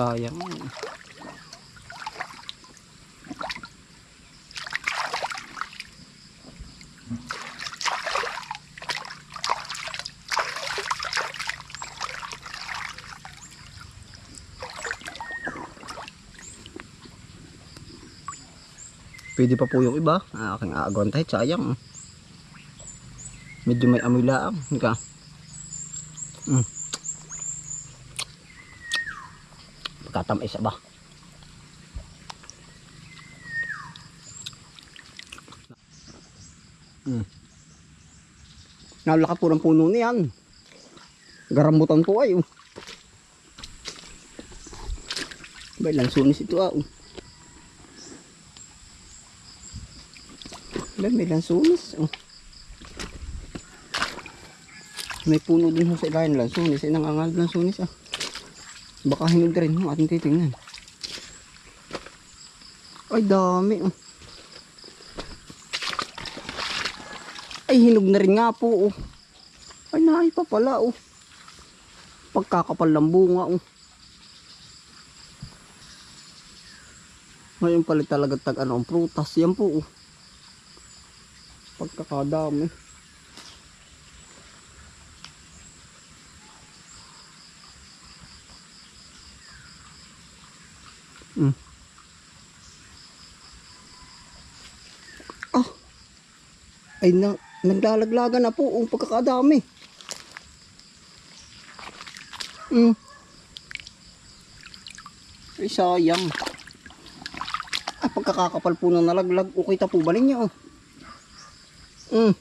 Sayang. Pwede pa po yung iba. Aking tayo. Sayang. Medyo may amoy laang. Hindi ka. Mm. Pagkatamay sa ba? Mm. Nalaka po ng puno niyan. Garambutan po ay. Oh. Bay, lansunis ito ah. Oh. May lansunis. Oh. May puno din sa ilalim lansunis. Ay nangangal lansunis ah. Baka hinog rin ho ating titingnan. Ay dami oh. Ay hinog na rin nga po oh. Ay naay pa pala oh. Pagkakapal ng bunga oh. Ngayon pala talaga tag ano ang prutas yan po oh. Pagkakadami. Mm. Ah. Ay na naglalaglagan na po ang pagkakadami. Mm. Ay sayang. Ah, pagkakakapal po ng nalaglag, okay ta po ba ninyo? Oh. Mm.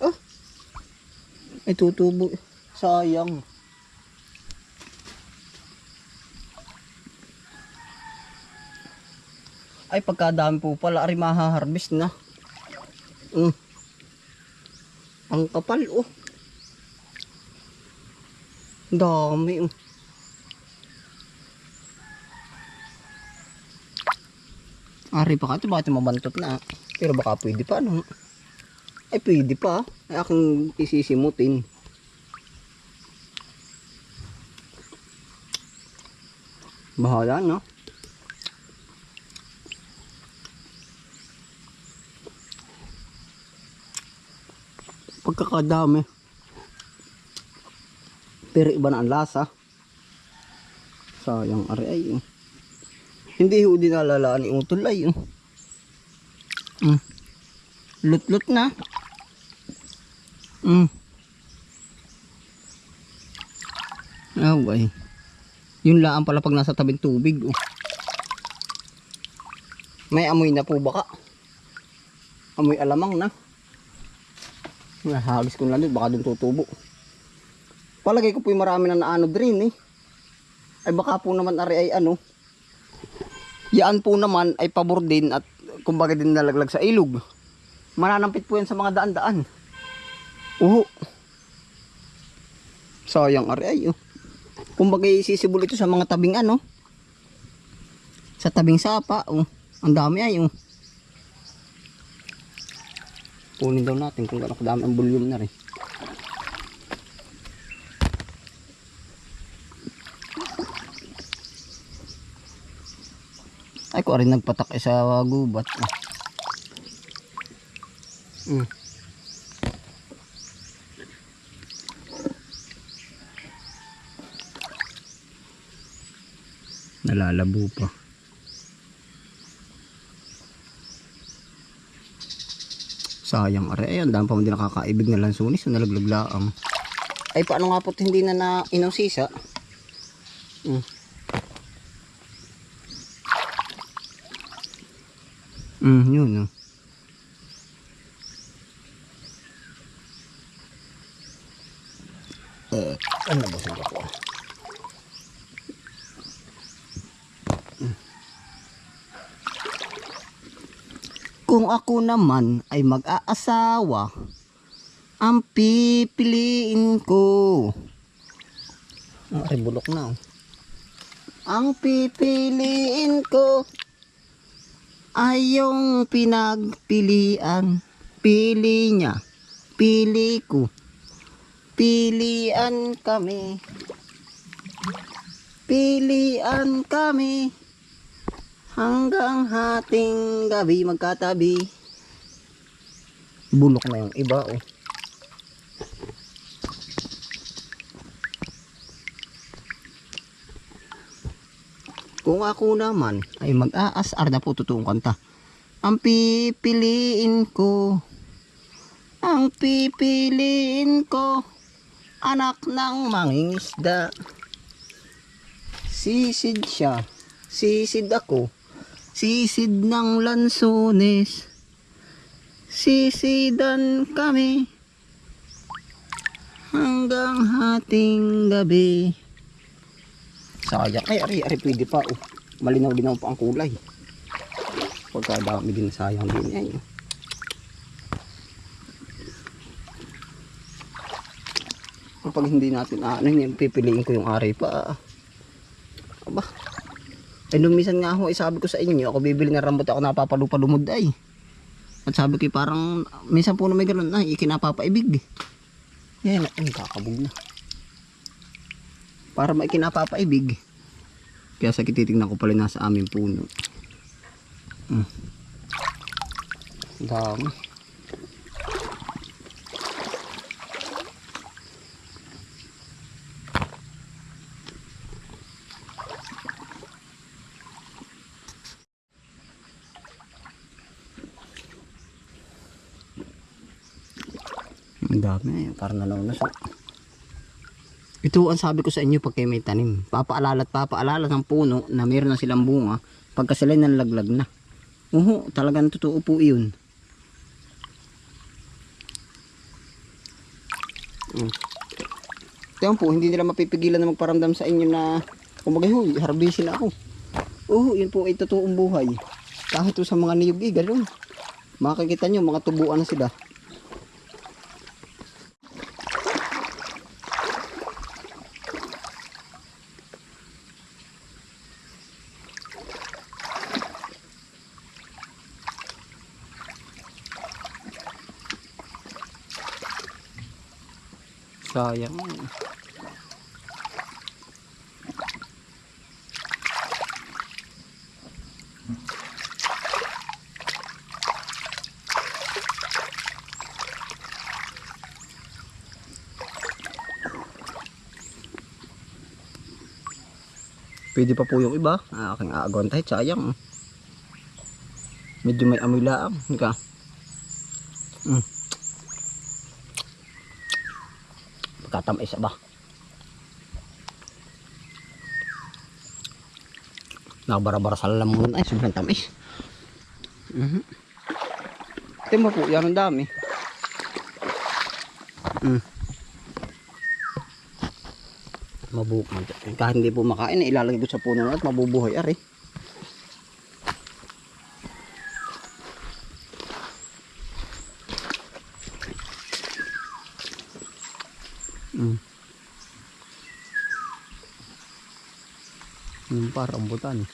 Ah. Ay tutubo. Sayang. Ay pagkadami po pala, ari mahaharvest na. Mm. Ang kapal oh. Dami oh. Ari pa ka ito, bakit mabantot na? Pero baka pwede pa, ano? Ay, pwede pa. Ay, aking isisimutin. Bahala, no? Pagkakadami. Pero iba na ang lasa. Sayang ari ay. oh. Hindi ho din nalalaan yung tulay. Oh. Mm. Lut-lut na. Mm. Oh, ay. Yun laan pala pag nasa tabing tubig. Oh. May amoy na po baka. Amoy alamang na. Hagis ko lang dito, baka doon tutubo. Palagay ko po yung marami na naanod rin eh. Ay baka po naman ari ay ano. Yan po naman ay pabor din at kumbaga din nalaglag sa ilog. Mananampit po yan sa mga daan-daan. Oo. Sayang ari ay oh. Kumbaga isisibol ito sa mga tabing ano. Sa tabing sapa oh. Ang dami ay oh. Kunin daw natin kung gaano kadami ang volume na rin. Ay, ko rin nagpatak eh sa gubat. Ah. Mm. Nalalabo pa. Sayang are. Ay, dami pa hindi nakakaibig na lansunis. So, nalaglaglaang. Ay, paano nga po't hindi na na inusisa? Mm. Mm, yun, no. Eh, ano ba sila ko? Kung ako naman ay mag-aasawa, ang pipiliin ko. Ay, bulok na. oh. Ang pipiliin ko ay yung pinagpilian. Pili niya, pili ko. Pilian kami. pilian kami hanggang hating gabi magkatabi. Bulok na yung iba oh. Kung ako naman ay mag-aasar na po totoong kanta. Ang pipiliin ko, ang pipiliin ko, anak ng mangingisda. Sisid siya, sisid ako, sisid ng lansones. Sisidan kami hanggang hating gabi. Sayang. Ay, ari, ari, pwede pa. Oh. Malinaw-linaw pa ang kulay. Pagkadami din sayang din. Ay, oh. Kapag hindi natin ano yun, pipiliin ko yung ari pa. Aba. Eh, nung nga ako, eh, sabi ko sa inyo, ako bibili ng rambut ako napapalupalumod ay. At sabi ko, eh, parang, minsan po na may ganun na, ikinapapaibig. Yan, ay, kakabog na para may kinapapaibig. Kaya sa titingnan ko pala nasa aming puno. Mm. Dami. Dami, parang nanonasok. Ito ang sabi ko sa inyo pag kayo may tanim. Papaalala at papaalala ng puno na meron na silang bunga pagka sila nalaglag na. Oo, talagang totoo po iyon. Mm. Ito po, hindi nila mapipigilan na magparamdam sa inyo na kumagay huy, harbisin ako. Oo, yun po ay totoong buhay. Kahit sa mga niyog eh, ganun. Makikita nyo, mga tubuan na sila. Sayang. Pwede pa po yung iba. Ah, aking aagawan tayo. Sayang. Medyo may amoy laang. Hindi ka. Pagkatamis ba? Nakabara-bara sa lamunan ay sobrang tamis. Mhm. Tingnan mo po, yan ang dami. Mm. Mabu kahit hindi po makain, ilalagay ko sa puno at mabubuhay ari. Mm. Parang rambutan.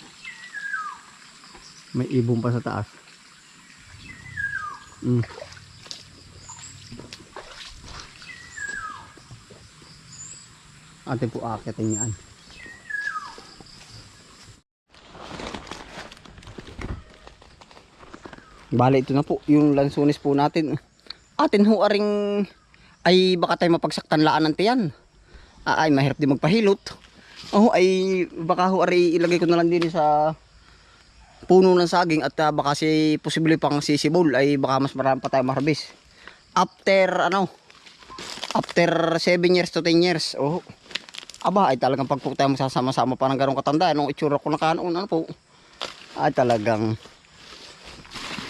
May ibon pa sa taas. Mm. Ate po akitin yan. Bale ito na po yung lansunis po natin. Atin ho aring ay baka tayo mapagsaktan laan ng tiyan. Ah, ay mahirap din magpahilot. Oh, ay baka ho ari ilagay ko na lang din sa puno ng saging at ah, baka si posible pang sisibol ay baka mas marami pa tayo maharbis. After ano? After 7 years to 10 years. Oh. Aba, ay talagang pag po tayo magsasama-sama pa ng ganong katanda, nung itsura ko na kanoon, ano po. Ay talagang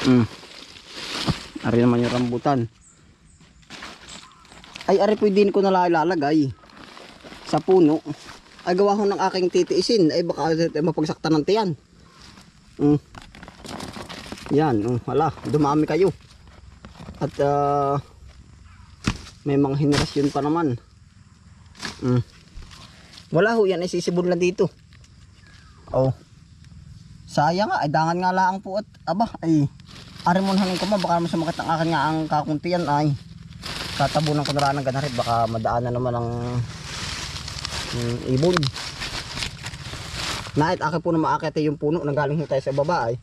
Mm. Ari naman yung rambutan. Ay, ari pwede ko na ilalagay sa puno. Ay, gawa ko ng aking titiisin. Ay, baka ay, mapagsaktan ng tiyan. Mm. Yan, mm, wala. Dumami kayo. At, ah, may mga henerasyon pa naman. Mm. Wala ho, yan ay sisibol na dito. Oh. Sayang nga, ay dangan nga lang po at, aba, ay, arimonhanin ko ma, baka masumakit ang akin nga ang kakuntiyan ay, tatabunan ko na lang ng ganarit, baka madaan na naman ang mm, ibon. Nait, akin po na maakit yung puno. Nanggaling tayo sa baba ay.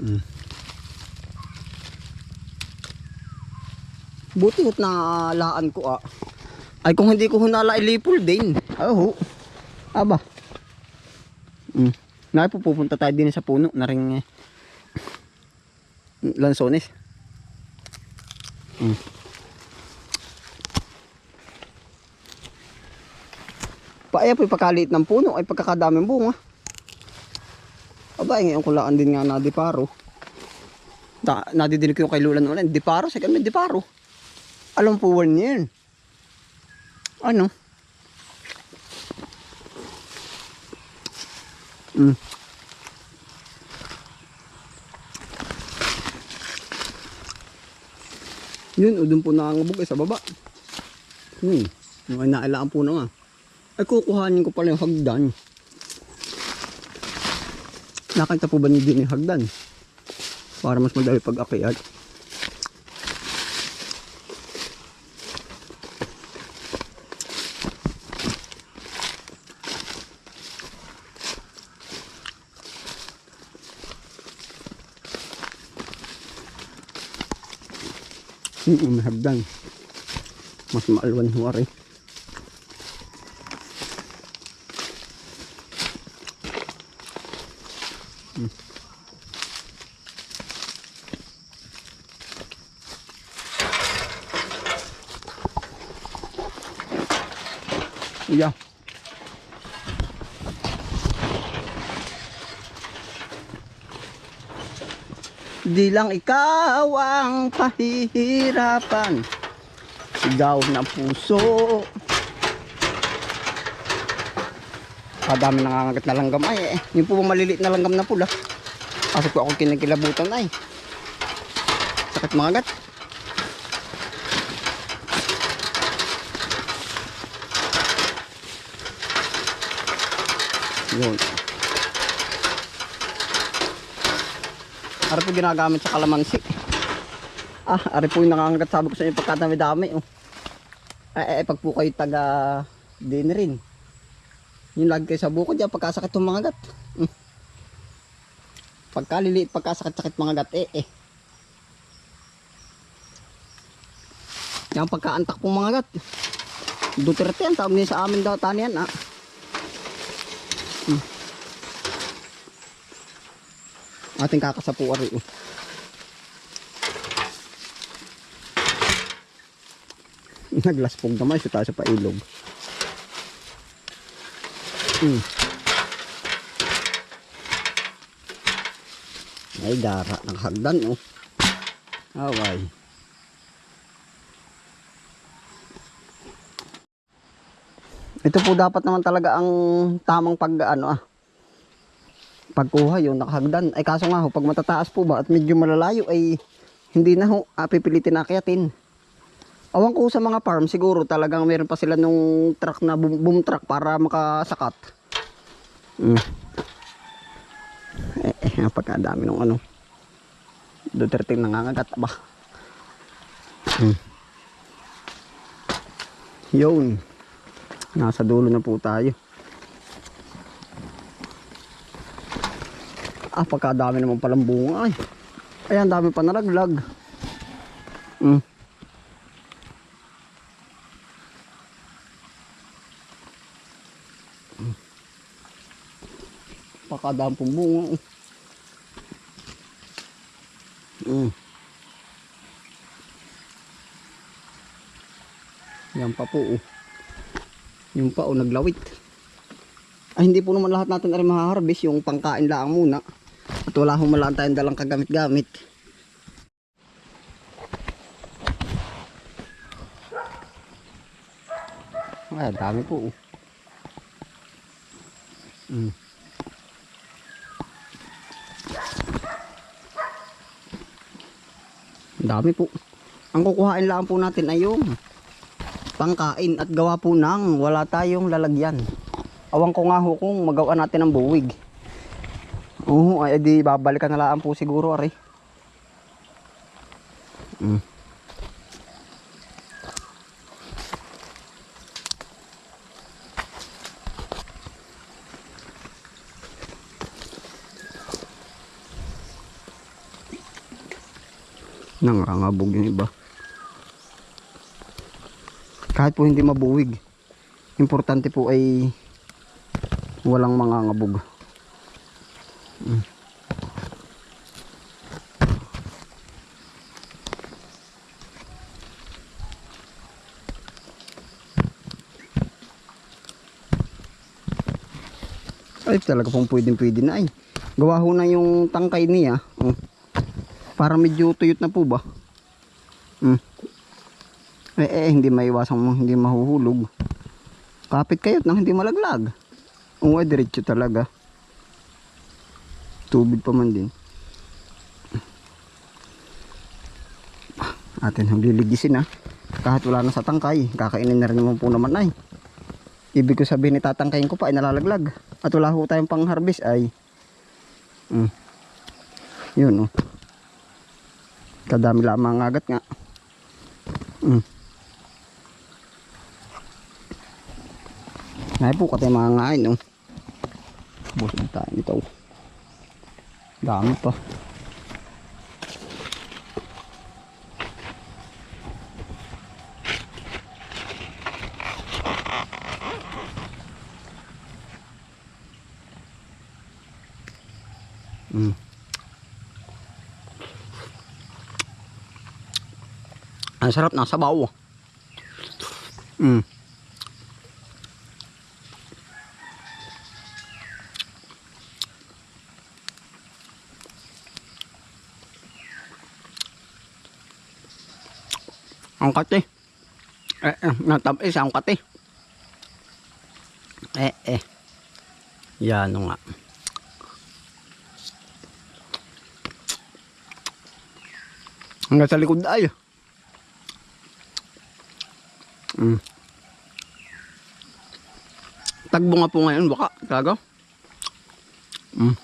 Mm. Buti ho't nalaan ko ah. Ay kung hindi ko hunala ilipol din. Oh. Aba. Mm. Nai po pupunta tayo din sa puno na ring eh, lansones. Mm. Paaya po ipakaliit ng puno ay pagkakadaming bunga. Aba, ngayon ko laan din nga na diparo. Da, nadidinig yung kay Lula noon. Diparo, second may diparo. Alam po one year. Ano? Mm. Yun, o dun po nakangabog eh, sa baba. Hmm. Yung nailaan po na nga. Ay kukuhanin ko pala yung hagdan. Nakita po ba niyo din yung hagdan? Para mas madali pag-akyat. Hmm, may hagdan. Mas maalwan huwari. Yeah. Di lang ikaw ang pahihirapan. Sigaw ng puso Kadami nangangagat na langgam ay eh. Yung po maliliit na langgam na pula Kasi po ako kinikilabutan ay Sakit mga gat Yun Ari po ginagamit sa kalamansi. Ah, ari po yung nakangagat sabi ko sa inyo pagkadami-dami. Oh. Ay, ay, pag po kayo taga din rin. Yung lagi kayo sa buko dyan, pagkasakit yung mga gat. Hmm. Pagkaliliit, pagkasakit-sakit mga gat, eh, eh. Yan pagkaantak pong mga gat. Duterte yan, tawag niya sa amin daw tanian, ah. ating kakasapuari oh. naglaspog naman siya tayo sa pailog hmm. ay dara nakahagdan oh. Away. Ito po dapat naman talaga ang tamang pag ano ah pagkuha yun nakahagdan ay kaso nga ho pag matataas po ba at medyo malalayo ay hindi na ho ah, pipilitin akyatin awan ko sa mga farm siguro talagang meron pa sila nung truck na boom, boom truck para makasakat mm. eh, eh napakadami nung ano Duterte nangangagat ba mm. yun nasa dulo na po tayo Ah, pagkadami naman palang bunga ay. Ayan, dami pa nalaglag. Mm. Pakadami pong bunga. eh. Mm. Yan pa po. Oh. Yung pa oh, naglawit. Ay, hindi po naman lahat natin ay maharvest yung pangkain lang muna. At wala hong malaan tayong dalang kagamit-gamit. Ay, dami po. oh. Mm. Dami po. Ang kukuhain lang po natin ay yung pangkain at gawa po ng wala tayong lalagyan. Awang ko nga ho kung magawa natin ng buwig. Oo, ay di babalikan na lang po siguro ari. Mm. Nangangabog yung iba. Kahit po hindi mabuwig. Importante po ay walang mangangabog. Ay talaga pong pwedeng pwede na ay. Gawa na yung tangkay niya. Oh. Para medyo tuyot na po ba? Hmm. Eh, eh, hindi maiwasan mo, hindi mahuhulog. Kapit kayo nang hindi malaglag. Oo, ay diretso talaga. Tubig pa man din. Atin ang liligisin ha. Kahit wala na sa tangkay, kakainin na rin naman po naman ay. Ibig ko sabihin itatangkayin ko pa ay nalalaglag. At wala ho tayong pang harvest ay. Mm. Yun oh. Kadami lamang ang agat nga. Mm. Ngayon po katay mga ngain oh. Busog tayo nito. Dami pa. Ang sarap ng sabaw. Mm. Ang kati. Eh, eh, natamis ang kati. Eh, eh. Yan nga. Hanggang sa likod ay. Mm. Tagbo nga po ngayon baka talaga. Mm.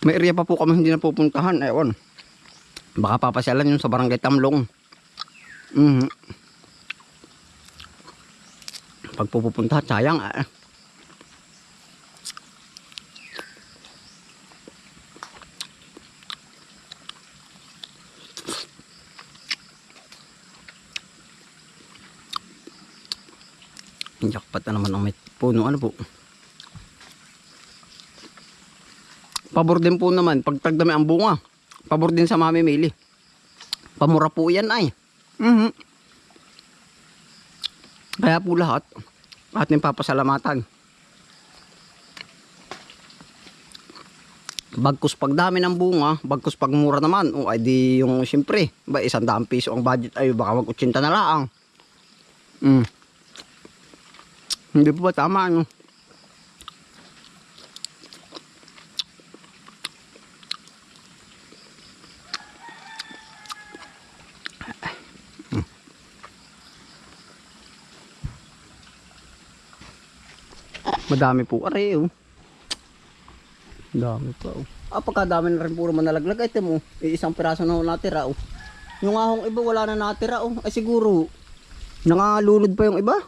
May area pa po kami hindi napupuntahan. Ewan. Baka papasyalan yun sa barangay Tamlong. Mhm. Pag pupunta, sayang ah. Jackpot na naman ang may puno. Ano po? Pabor din po naman. Pag tagdami ang bunga. Pabor din sa mamimili. Pamura po yan ay. Mhm. Kaya po lahat. Ating papasalamatan. Bagkus pag dami ng bunga, bagkus pag mura naman, o ay di yung siyempre, ba isang daang piso ang budget ay baka wag 80 na lang. Mm. Hindi po ba tama no? Madami po are oh. Dami pa oh. Ah, pagkadami na rin po naman nalaglag. Ay, mo, eh, isang piraso na natira oh. Yung ahong iba wala na natira oh. Ay siguro, nangalunod pa yung iba.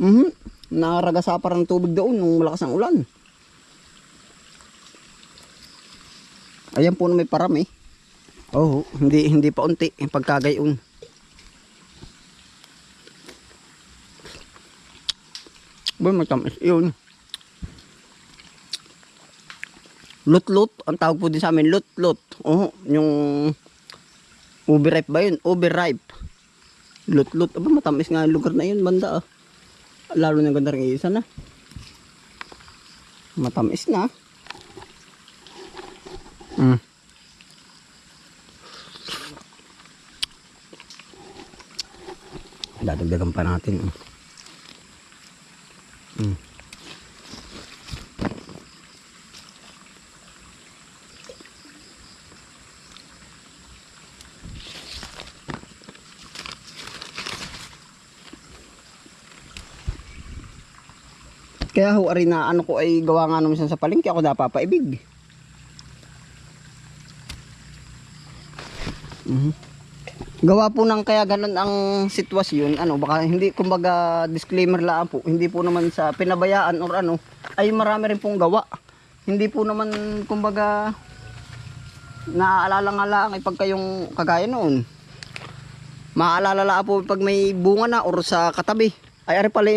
Mhm. Naragasa pa ng tubig doon nung malakas ang ulan. Ayan po na may parami. Oh, hindi hindi pa unti yung pagkagayon. Ba matamis yun. Lut-lut, ang tawag po din sa amin, lut-lut. Oh, yung overripe ba yun? Overripe. Lut-lut. Aba, matamis nga yung lugar na yun, banda ah. Lalo na ganda rin isa na. Matamis na. Mm. Dadagdagan pa natin. Mm. Kaya ho, ari na ano ko ay gawa nga naman sa palengke ako napapaibig. Mhm. Gawa po ng kaya ganun ang sitwasyon, ano, baka hindi, kumbaga, disclaimer lang po, hindi po naman sa pinabayaan or ano, ay marami rin pong gawa. Hindi po naman, kumbaga, naaalala nga lang ay pagka yung kagaya noon. Maaalala lang po pag may bunga na or sa katabi. Ay ari pala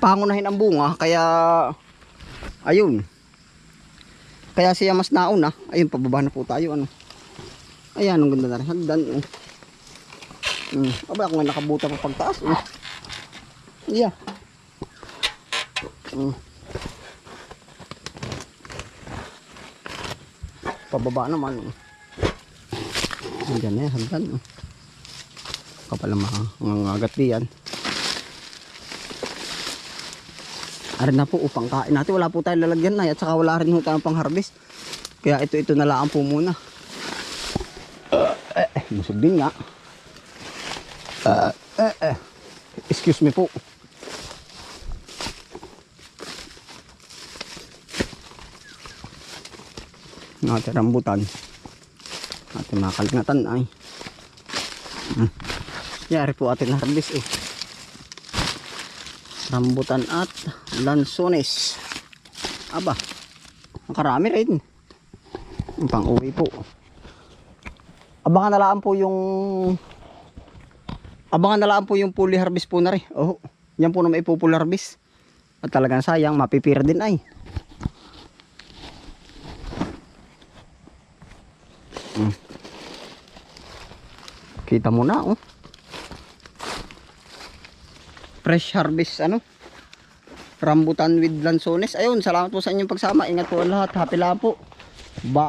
pangunahin ang bunga kaya ayun. Kaya siya mas nauna. Ayun pababa na po tayo ano. Ayan ang ganda na rin. Hagdan. Oh. Hmm. Ako nga nakabuta pa pagtaas. Oh. Yeah. Hmm. Pababa naman. Oh. Ayan yan, hagdan. Oh. Kapal mga mangangagat diyan. Arin na po upang kain natin. Wala po tayong lalagyan na. At saka wala rin po tayong pang harvest. Kaya ito ito na lang po muna. Uh, eh, eh, din nga. Uh, eh, eh. Excuse me po. Natin rambutan. Ating mga kalingatan ay. Hmm. Yari po ating harvest eh. Rambutan at lansones. Aba. Makarami rin. Pang uwi po. Abangan na lang po yung Abangan na lang po yung fully harvest po na rin. Oh, yan po na may full harvest. At talagang sayang, mapipira din ay. Mm. Kita mo na oh. Fresh harvest ano? Rambutan with lansones. Ayun, salamat po sa inyong pagsama. Ingat po lahat. Happy lang po.